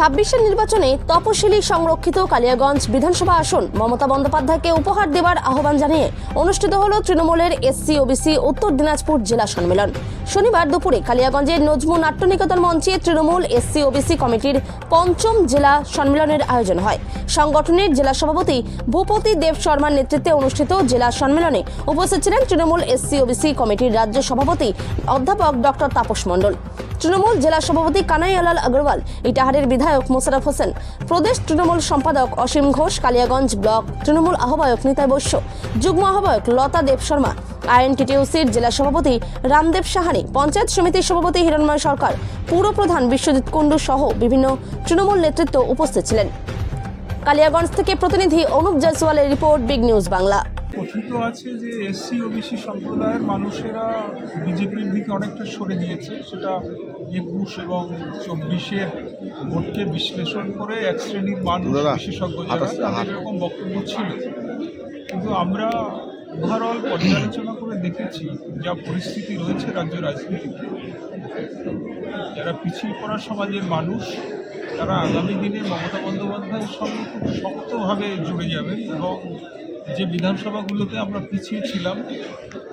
ছাব্বিশের নির্বাচনে তপশিলি সংরক্ষিত কালিয়াগঞ্জ বিধানসভা আসন মমতা বন্দ্যোপাধ্যায়কে উপহার দেবার আহ্বান জানিয়ে অনুষ্ঠিত হল তৃণমূলের এসসি, ওবিসি, উত্তর দিনাজপুর জেলা সম্মেলন। শনিবার দুপুরে কালিয়াগঞ্জের নজমু নাট্যনিকেতন মঞ্চে তৃণমূল এসসি, ওবিসি কমিটির পঞ্চম জেলা সম্মেলনের আয়োজন হয়। সংগঠনের জেলা সভাপতি ভূপতি দেব শর্মার নেতৃত্বে অনুষ্ঠিত জেলা সম্মেলনে উপস্থিত ছিলেন তৃণমূল এসসি, ওবিসি কমিটির রাজ্য সভাপতি অধ্যাপক ডক্টর তাপস মণ্ডল। তৃণমূল জেলা সভাপতি কানাইয়ালাল আগরওয়াল, ইটাহারের বিধায়ক মোশারফ হোসেন, প্রদেশ তৃণমূল সম্পাদক অসীম ঘোষ, কালিয়াগঞ্জ ব্লক তৃণমূল আহ্বায়ক নিতাই বৈশ্য, যুগ্ম আহ্বায়ক লতা দেব শর্মা, আইএনটিটিউসির জেলা সভাপতি রামদেব সাহানি, পঞ্চায়েত সমিতির সভাপতি হিরণময় সরকার, পুর প্রধান বিশ্বজিৎ কুণ্ডু সহ বিভিন্ন তৃণমূল নেতৃত্ব উপস্থিত ছিলেন। কালিয়াগঞ্জ থেকে প্রতিনিধি অনুপ জয়সওয়ালের রিপোর্ট, বিগ নিউজ বাংলা। কথিত আছে যে এসসি ওবিসি সম্প্রদায়ের মানুষেরা বিজেপির দিকে অনেকটা সরে দিয়েছে সেটা একুশ এবং চব্বিশের ভোটকে বিশ্লেষণ করে এক শ্রেণির মানুষ বিশেষজ্ঞ যারা এরকম বক্তব্য ছিল। কিন্তু আমরা ওভারঅল পর্যালোচনা করে দেখেছি যা পরিস্থিতি রয়েছে রাজ্য রাজনীতিতে। যারা পিছিয়ে পড়া সমাজের মানুষ তারা আগামী দিনে মমতা বন্দ্যোপাধ্যায়ের সঙ্গে খুব শক্তভাবে জুড়ে যাবে এবং যে বিধানসভাগুলোতে আমরা পিছিয়ে ছিলাম,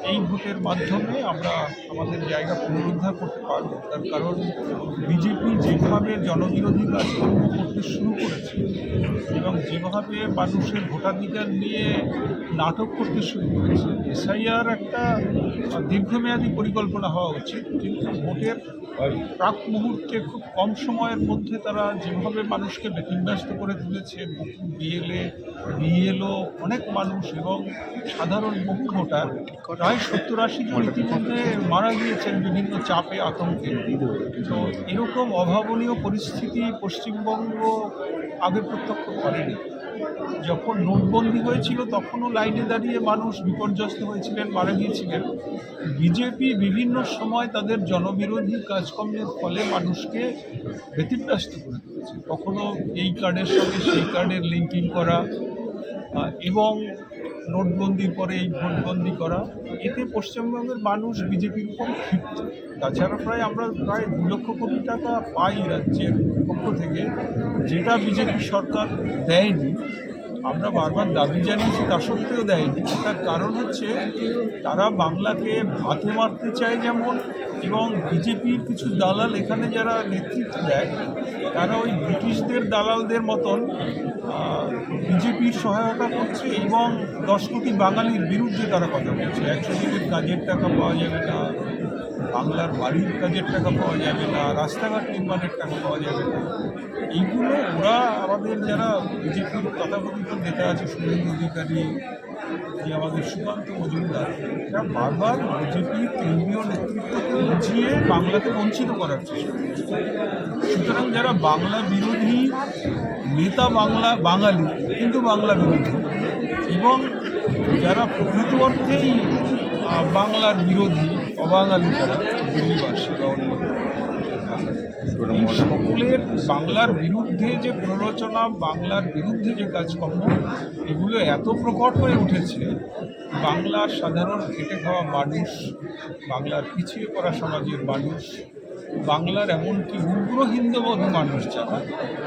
এই ভোটের মাধ্যমে আমরা আমাদের জায়গা পুনরুদ্ধার করতে পারব। তার কারণ বিজেপি যেভাবে জনবিরোধী কাজকর্ম করতে শুরু করেছে এবং যেভাবে মানুষের ভোটাধিকার নিয়ে নাটক করতে শুরু করেছে, এসআইআর একটা দীর্ঘমেয়াদী পরিকল্পনা হওয়া উচিত, কিন্তু ভোটের প্রাক মুহূর্তে খুব কম সময়ের মধ্যে তারা যেভাবে মানুষকে ব্যতিব্যস্ত করে তুলেছে বিএলএ, বিএলও, অনেক মানুষ এবং সাধারণ মুখ ভোটার প্রায় সত্তর আশি জন ইতিমধ্যে মারা গিয়েছেন বিভিন্ন চাপে, আতঙ্কে। তো এরকম অভাবনীয় পরিস্থিতি পশ্চিমবঙ্গ আগে প্রত্যক্ষ করেনি। যখন নোটবন্দি হয়েছিল, তখনও লাইনে দাঁড়িয়ে মানুষ বিপর্যস্ত হয়েছিলেন, মারা গিয়েছিলেন। বিজেপি বিভিন্ন সময় তাদের জনবিরোধী কাজকর্মের ফলে মানুষকে ব্যতিব্যস্ত করে তুলেছে। কখনো এই কার্ডের সঙ্গে সেই কার্ডের লিঙ্কিং করা এবং নোটবন্দির পরে এই ভোটবন্দি করা, এতে পশ্চিমবঙ্গের মানুষ বিজেপির উপর ক্ষিপ্ত। তাছাড়া প্রায় আমরা প্রায় দু লক্ষ কোটি টাকা পাই রাজ্যের পক্ষ থেকে, যেটা বিজেপি সরকার দেয়নি। আমরা বারবার দাবি জানিয়েছি, তা সত্ত্বেও দেয়নি। তার কারণ হচ্ছে, তারা বাংলাকে ভাতে মারতে চায় যেমন, এবং বিজেপির কিছু দালাল এখানে যারা নেতৃত্ব দেয়, তারা ওই ব্রিটিশদের দালালদের মতন বিজেপির সহায়তা করছে এবং দশ কোটি বাঙালির বিরুদ্ধে তারা কথা বলছে। একশো দিনের কাজের টাকা পাওয়া যাবে না, বাংলার বাড়ির কাজের টাকা পাওয়া যাবে না, রাস্তাঘাট নির্মাণের টাকা পাওয়া যাবে না। এইগুলো ওরা আমাদের যারা বিজেপির তথাকথিত নেতা আছে, শুভেন্দু অধিকারী, যে আমাদের সুকান্ত মজুমদার, এরা বারবার বিজেপি কেন্দ্রীয় নেতৃত্বকে বুঝিয়ে বাংলাকে বঞ্চিত করার চেষ্টা করছে। সুতরাং যারা বাংলা বিরোধী নেতা বাংলা বাঙালি কিন্তু বাংলা বিরোধী। এবং যারা প্রকৃত অর্থেই বাংলার বিরোধী অবাঙালি যারা দিল্লিবাসী বা অন্য সকলের বাংলার বিরুদ্ধে যে প্ররোচনা বাংলার বিরুদ্ধে যে কাজকর্ম এগুলো এত প্রকট হয়ে উঠেছে বাংলার সাধারণ খেটে খাওয়া মানুষ বাংলার পিছিয়ে পড়া সমাজের মানুষ বাংলার এমনকি উগ্র হিন্দুবাদী মানুষ যারা,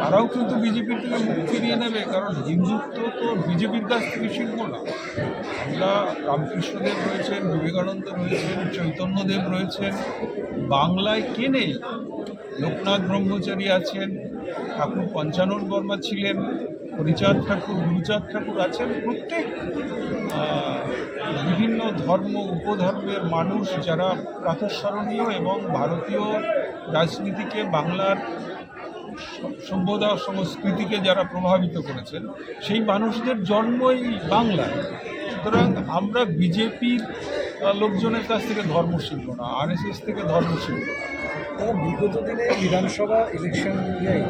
তারাও কিন্তু বিজেপির থেকে মুখ ফিরিয়ে নেবে, কারণ হিন্দুত্ব তো বিজেপির কাছ থেকে শিখব না। আমরা রামকৃষ্ণদেব রয়েছেন, বিবেকানন্দ রয়েছেন, চৈতন্যদেব রয়েছেন। বাংলায় কে নেই? লোকনাথ ব্রহ্মচারী আছেন, ঠাকুর পঞ্চানন বর্মা ছিলেন হরিচাঁদ ঠাকুর, গুরুচাঁদ ঠাকুর আছেন প্রত্যেক বিভিন্ন ধর্ম, উপধর্মের মানুষ যারা প্রাতঃস্মরণীয় এবং ভারতীয় রাজনীতিকে, বাংলার সভ্যতা সংস্কৃতিকে যারা প্রভাবিত করেছেন, সেই মানুষদের জন্মই বাংলায়। সুতরাং আমরা বিজেপির লোকজনের কাছ থেকে ধর্ম শিখব না, আরএসএস থেকে ধর্ম শিখব না বিগত দিনে বিধানসভা ইলেকশন অনুযায়ী